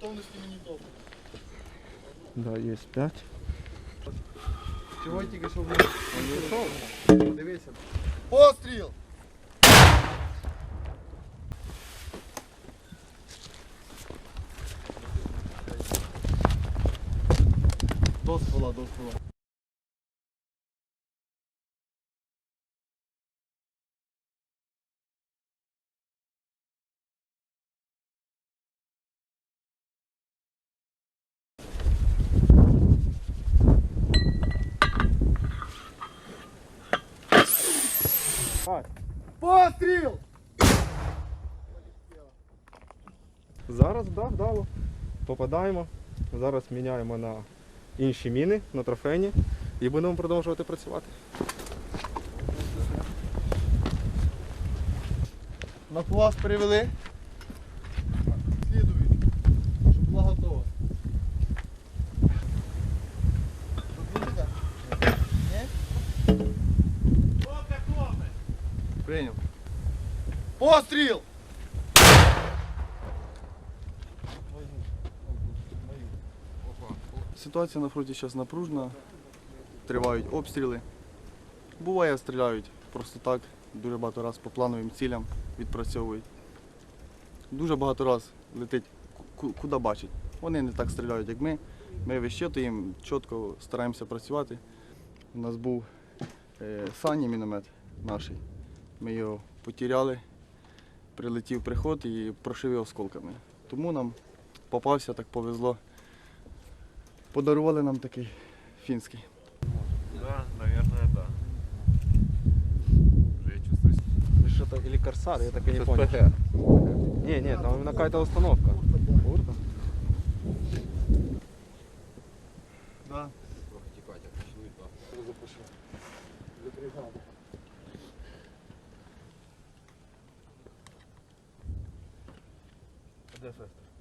Готовності мені топ. Да, є 5. Чого тільки що вліз? Дивися. Постріл! До ствола, до ствола. Постріл! Зараз, да, вдало. Попадаємо. Зараз міняємо на інші міни, на трофейні і будемо продовжувати працювати. На пласт перевели. Прийняв. Постріл! Ситуація на фронті зараз напружена, тривають обстріли. Буває, стріляють просто так, дуже багато разів по плановим цілям відпрацьовують. Дуже багато разів летить куди бачить. Вони не так стріляють, як ми. Ми вищитуємо, чітко стараємося працювати. У нас був е, Сані міномет наш. Ми його потеряли, прилетів приход і прошив його осколками. Тому нам попався, так повезло. Подарували нам такий фінський. Да, наверное, да. Уже чувствую или Корсар, я так і не понял. Не, не, там именно какая-то установка. Урта? Да. До завтра.